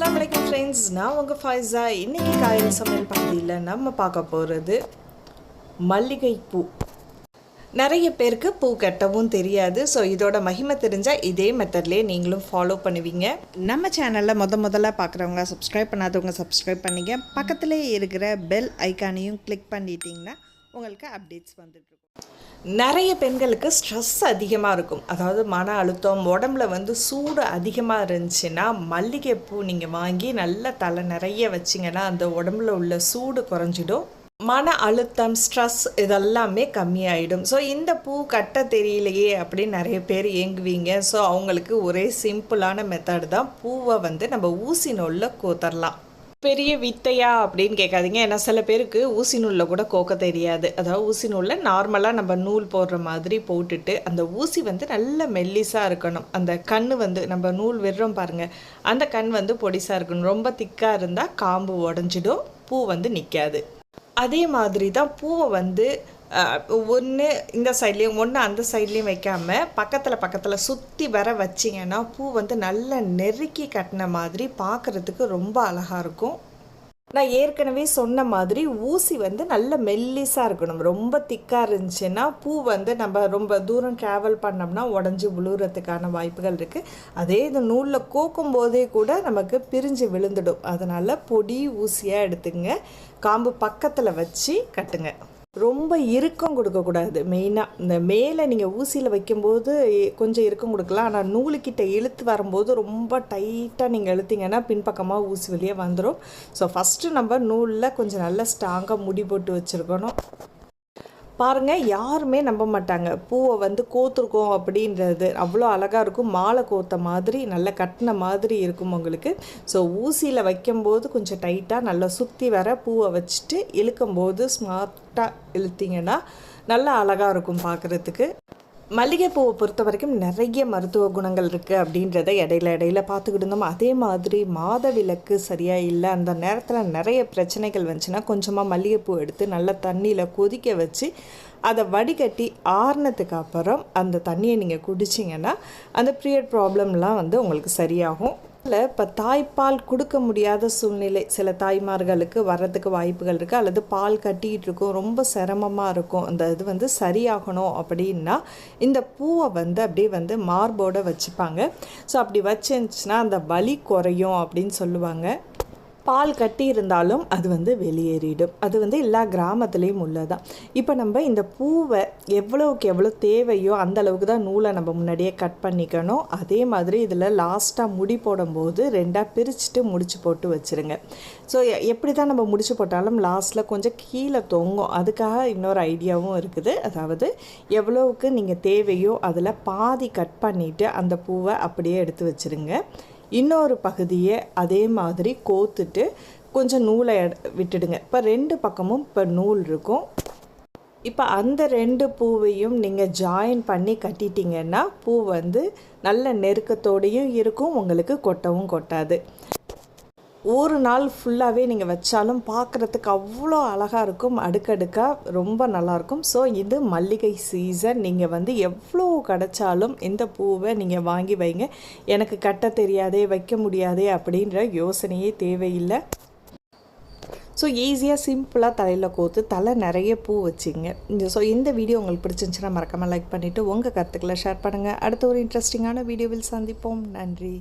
அஸ்லாம் வலைக்கம் ஃப்ரெண்ட்ஸ் நான் உங்கள் ஃபாய்ஸா. இன்றைக்கி காயல் சமையல் பகுதியில் நம்ம பார்க்க போகிறது மல்லிகைப்பூ. நிறைய பேருக்கு பூ கட்டவும் தெரியாது. ஸோ இதோட மகிமை தெரிஞ்சால் இதே மெத்தட்லேயே நீங்களும் ஃபாலோ பண்ணுவீங்க. நம்ம சேனலில் முத முதல்ல பார்க்குறவங்க சப்ஸ்கிரைப் பண்ணாதவங்க சப்ஸ்கிரைப் பண்ணிங்க. பக்கத்துலேயே இருக்கிற பெல் ஐக்கானையும் கிளிக் பண்ணிட்டீங்கன்னா உங்களுக்கு அப்டேட்ஸ் வந்துட்டு நிறைய பெண்களுக்கு ஸ்ட்ரெஸ் அதிகமாக இருக்கும். அதாவது மன அழுத்தம் உடம்புல வந்து சூடு அதிகமாக இருந்துச்சுன்னா மல்லிகைப்பூ நீங்கள் வாங்கி நல்லா தலை நிறைய வச்சிங்கன்னா அந்த உடம்புல உள்ள சூடு குறைஞ்சிடும். மன அழுத்தம் ஸ்ட்ரெஸ் இதெல்லாமே கம்மியாயிடும். ஸோ இந்த பூ கட்ட தெரியலையே அப்படின்னு நிறைய பேர் ஏங்குவீங்க. ஸோ அவங்களுக்கு ஒரே சிம்பிளான மெத்தட் தான். பூவை வந்து நம்ம ஊசி நூலில் கோத்தரலாம். பெரிய வித்தையா அப்படின்னு கேட்காதீங்க. ஏன்னா சில பேருக்கு ஊசி நூலில் கூட கோக்க தெரியாது. அதாவது ஊசி நூலில் நார்மலாக நம்ம நூல் போடுற மாதிரி போட்டுட்டு அந்த ஊசி வந்து நல்ல மெல்லிஸாக இருக்கணும். அந்த கண் வந்து நம்ம நூல் விடுறோம் பாருங்கள் அந்த கண் வந்து பொடிசாக இருக்கணும். ரொம்ப திக்காக இருந்தால் காம்பு உடஞ்சிடும். பூ வந்து நிற்காது அதே மாதிரி தான் பூவை வந்து ஒன்று இந்த சைட்லேயும் ஒன்று அந்த சைட்லேயும் வைக்காமல் பக்கத்தில் பக்கத்தில் சுற்றி வர வச்சிங்கன்னா பூ வந்து நல்லா நெருக்கி கட்டின மாதிரி பார்க்குறதுக்கு ரொம்ப அழகாக இருக்கும். நான் ஏற்கனவே சொன்ன மாதிரி ஊசி வந்து நல்ல மெல்லிஸாக இருக்கணும். ரொம்ப திக்காக இருந்துச்சுன்னா பூ வந்து நம்ம ரொம்ப தூரம் ட்ராவல் பண்ணோம்னா உடஞ்சி விழுகிறதுக்கான வாய்ப்புகள் இருக்குது அதே இது நூலில் கோக்கும் போதே கூட நமக்கு பிரிஞ்சு விழுந்துடும். அதனால் பொடி ஊசியாக எடுத்துங்க. காம்பு பக்கத்தில் வச்சு கட்டுங்க. ரொம்ப இறுக்கம் கொடுக்கக்கூடாது. மெயினாக இந்த மேலே நீங்கள் ஊசியில் வைக்கும்போது கொஞ்சம் இறுக்கம் கொடுக்கலாம். ஆனால் நூலுக்கிட்ட இழுத்து வரும்போது ரொம்ப டைட்டாக நீங்கள் இழுத்தீங்கன்னா பின்பக்கமாக ஊசி வெளியே வந்துடும் ஸோ ஃபஸ்ட்டு நம்ம நூலில் கொஞ்சம் நல்லா ஸ்ட்ராங்காக முடி போட்டு வச்சுருக்கணும். பாருங்கள் யாருமே நம்ப மாட்டாங்க. பூவை வந்து கோத்துருக்கோம் அப்படின்றது. அவ்வளோ அழகாக இருக்கும். மாலை கோத்த மாதிரி நல்லா கட்டின மாதிரி இருக்கும் உங்களுக்கு. ஸோ ஊசியில் வைக்கும்போது கொஞ்சம் டைட்டாக நல்லா சுற்றி வர பூவை வச்சுட்டு இழுக்கும்போது ஸ்மார்ட்டாக இழுத்திங்கன்னா நல்லா அழகாக இருக்கும் பார்க்குறதுக்கு மல்லிகைப்பூவை பொறுத்த வரைக்கும் நிறைய மருத்துவ குணங்கள் இருக்குது அப்படின்றத இடையில இடையில பார்த்துக்கிட்டு இருந்தோம். அதே மாதிரி மாத விளக்கு சரியாக இல்லை அந்த நேரத்தில் நிறைய பிரச்சனைகள் வந்துச்சுன்னா கொஞ்சமாக மல்லிகைப்பூ எடுத்து நல்லா தண்ணியில் கொதிக்க வச்சு அதை வடிகட்டி ஆறுனதுக்கு அப்புறம் அந்த தண்ணியை நீங்கள் குடிச்சிங்கன்னா அந்த பீரியட் ப்ராப்ளம்லாம் வந்து உங்களுக்கு சரியாகும். இல்லை இப்போ தாய்ப்பால் கொடுக்க முடியாத சூழ்நிலை. சில தாய்மார்களுக்கு வர்றதுக்கு வாய்ப்புகள் இருக்குது அல்லது பால் கட்டிகிட்டு இருக்கும். ரொம்ப சிரமமாக இருக்கும். அந்த இது வந்து சரியாகணும் அப்படின்னா இந்த பூவை வந்து அப்படியே வந்து மார்போடு வச்சுப்பாங்க. ஸோ அப்படி வச்சுருந்துச்சுன்னா அந்த வலி குறையும் அப்படின்னு சொல்லுவாங்க. பால் கட்டி இருந்தாலும் அது வந்து வெளியேறிடும். அது வந்து எல்லா கிராமத்துலேயும் உள்ளதான் இப்போ நம்ம இந்த பூவை எவ்வளோக்கு எவ்வளோ தேவையோ அந்த அளவுக்கு தான் நூலை நம்ம முன்னாடியே கட் பண்ணிக்கணும். அதே மாதிரி இதில் லாஸ்ட்டாக முடி போடும்போது ரெண்டாக பிரிச்சுட்டு முடிச்சு போட்டு வச்சுருங்க. ஸோ எப்படி தான் நம்ம முடிச்சு போட்டாலும் லாஸ்ட்டில் கொஞ்சம் கீழே தொங்கும். அதுக்காக இன்னொரு ஐடியாவும் இருக்குது. அதாவது எவ்வளோவுக்கு நீங்கள் தேவையோ அதில் பாதி கட் பண்ணிவிட்டு அந்த பூவை அப்படியே எடுத்து வச்சுருங்க. இன்னொரு பகுதியை அதே மாதிரி கோத்துட்டு கொஞ்சம் நூலை விட்டுடுங்க. இப்போ ரெண்டு பக்கமும் இப்போ நூல் இருக்கும். இப்போ அந்த ரெண்டு பூவையும் நீங்கள் ஜாயின் பண்ணி கட்டிட்டிங்கன்னா பூ வந்து நல்ல நெருக்கத்தோடையும் இருக்கும் உங்களுக்கு கொட்டவும் கொட்டாது. ஒரு நாள் ஃபுல்லாகவே நீங்கள் வச்சாலும் பார்க்குறதுக்கு அவ்வளோ அழகாக இருக்கும். அடுக்கடுக்காக ரொம்ப நல்லாயிருக்கும் ஸோ இது மல்லிகை சீசன் நீங்கள் வந்து எவ்வளோ கிடச்சாலும் இந்த பூவை நீங்கள் வாங்கி வைங்க. எனக்கு கட்ட தெரியாதே வைக்க முடியாதே அப்படின்ற யோசனையே தேவையில்லை. ஸோ ஈஸியாக சிம்பிளாக தலையில் கோத்து தலை நிறைய பூ வச்சுங்க. இந்த ஸோ இந்த வீடியோ உங்களுக்கு பிடிச்சிருந்துச்சுன்னா மறக்காமல் லைக் பண்ணிவிட்டு உங்கள் கருத்துக்களை ஷேர் பண்ணுங்கள் அடுத்த ஒரு இன்ட்ரெஸ்டிங்கான வீடியோவில் சந்திப்போம். நன்றி.